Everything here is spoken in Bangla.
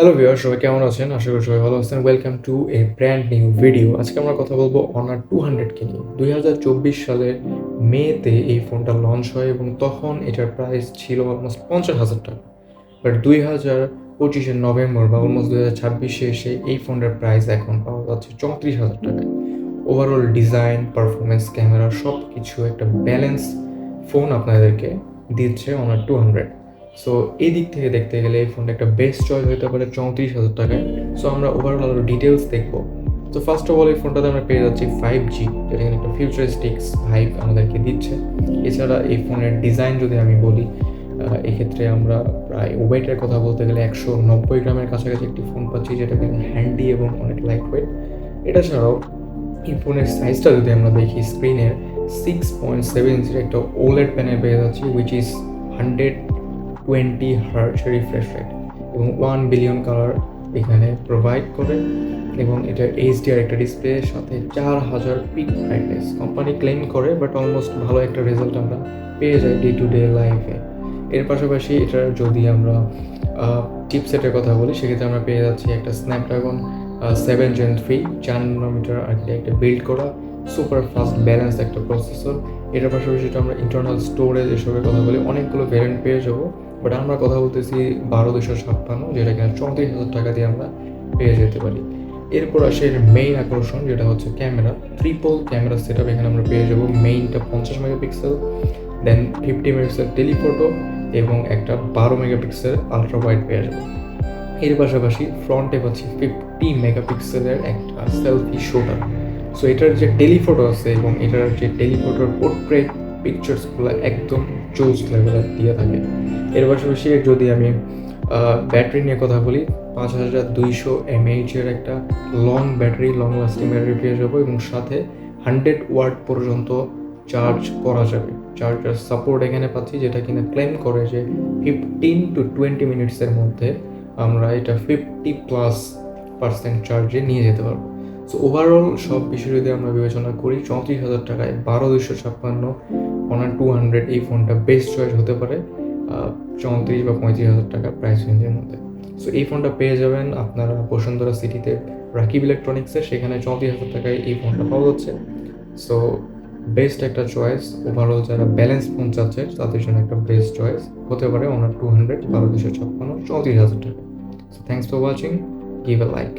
হ্যালো ভিউয়ার সবাই কেমন আছেন? আশা করি সবাই ভালো আছেন। Welcome to a brand new video আজকে আমরা কথা বলব অনার টু হান্ড্রেডকে নিয়ে। দুই হাজার চব্বিশ সালের মেতে এই ফোনটা লঞ্চ হয় এবং তখন এটার প্রাইস ছিল অলমোস্ট পঞ্চাশ হাজার টাকা। বাট দুই হাজার পঁচিশে নভেম্বর বা অলমোস্ট দুই হাজার ছাব্বিশে এসে এই ফোনটার প্রাইস এখন পাওয়া যাচ্ছে চৌত্রিশ হাজার টাকায়। ওভারঅল ডিজাইন পারফরমেন্স ক্যামেরা সব কিছু একটা ব্যালেন্স ফোন আপনাদেরকে দিচ্ছে অনার টু হান্ড্রেড সো এই দিক থেকে দেখতে গেলে এই ফোনটা একটা বেস্ট চয়েস হতে পারে চৌত্রিশ হাজার টাকায়। সো আমরা ওভারঅল আরও ডিটেলস দেখব। তো ফার্স্ট অফ অল এই ফোনটাতে আমরা পেয়ে যাচ্ছি ফাইভ জি যেটা কিনা একটা ফিউচারিস্টিক্স ভাইব আমাদেরকে দিচ্ছে। এছাড়া এই ফোনের ডিজাইন যদি আমি বলি এক্ষেত্রে আমরা প্রায় ওয়েটের কথা বলতে গেলে একশো নব্বই গ্রামের কাছাকাছি একটি ফোন পাচ্ছি, যেটা কিনা হ্যান্ডি এবং অনেক লাইট ওয়েট এটা ছাড়াও এই ফোনের সাইজটা যদি আমরা দেখি স্ক্রিনের সিক্স পয়েন্ট সেভেন ইঞ্চির একটা ওলেড প্যানেল পেয়ে যাচ্ছি which is hundred twenty hertz refresh rate এবং ওয়ান বিলিয়ন কালার এখানে প্রোভাইড করে এবং এটা এইচডিআর একটা ডিসপ্লে সাথে চার হাজার পিক ব্রাইটনেস কোম্পানি ক্লেম করে বাট অলমোস্ট ভালো একটা রেজাল্ট আমরা পেয়ে যাই ডে টু ডে লাইফে এর পাশাপাশি এটার যদি আমরা চিপসেটের কথা বলি, সেক্ষেত্রে আমরা পেয়ে যাচ্ছি একটা স্ন্যাপড্রাগন সেভেন জেন থ্রি চার নানোমিটার আর্কিটেক্টে বিল্ড করা সুপার ফাস্ট ব্যালেন্স একটা প্রসেসর এটার পাশাপাশি আমরা ইন্টারনাল স্টোরেজ এসবের কথা বলি, অনেকগুলো ভ্যারিয়েন্ট পেয়ে যাব। বাট আমরা কথা বলতেছি বারো দুশো ছাপ্পান্ন যেটা কিনা চৌত্রিশ হাজার টাকা দিয়ে আমরা পেয়ে যেতে পারি। এরপর আসে এর মেইন আকর্ষণ, যেটা হচ্ছে camera. Triple camera set up এখানে আমরা পেয়ে যাব মেইনটা পঞ্চাশ megapixel then fifty megapixel telephoto এবং একটা বারো মেগাপিক্সেল আলট্রা ওয়াইড পেয়ে যাব। এর পাশাপাশি ফ্রন্টে পাচ্ছি ফিফটি মেগাপিক্সেলের একটা সেলফি শোটার সো এটার যে টেলিফোটো আছে এবং এটার যে টেলিফোটোর পোর্ট্রেট পিকচার্সগুলো একদম জোস লেভেলের দিয়ে থাকে। এর পাশাপাশি যদি আমি ব্যাটারি নিয়ে কথা বলি, পাঁচ হাজার দুইশো এমএইচের একটা long battery long lasting battery পেয়ে যাব এবং সাথে হান্ড্রেড ওয়াট পর্যন্ত চার্জ করা যাবে। চার্জার সাপোর্ট এখানে পাচ্ছি, যেটা কিনা ক্লেম করে যে ফিফটিন টু টোয়েন্টি মিনিটসের মধ্যে আমরা এটা ফিফটি প্লাস পার্সেন্ট চার্জে নিয়ে যেতে পারব। সো ওভারঅল সব বিষয় যদি আমরা বিবেচনা করি, চৌত্রিশ হাজার টাকায় বারো দুশো ছাপ্পান্ন ওনার টু হান্ড্রেড এই ফোনটা বেস্ট চয়েস হতে পারে চৌত্রিশ বা পঁয়ত্রিশ হাজার টাকার প্রাইস রেঞ্জের মধ্যে। সো এই ফোনটা পেয়ে যাবেন আপনারা বসুন্ধরা সিটিতে রাকিব ইলেকট্রনিক্সে, সেখানে চৌত্রিশ হাজার টাকায় এই ফোনটা পাওয়া যাচ্ছে। সো বেস্ট একটা চয়েস ওভারঅল যারা ব্যালেন্স ফোন চাচ্ছে, তাদের জন্য একটা বেস্ট চয়েস হতে পারে ওনার টু হান্ড্রেড বারো দুশো ছাপ্পান্ন, চৌত্রিশ হাজার টাকা so thanks for watching give a like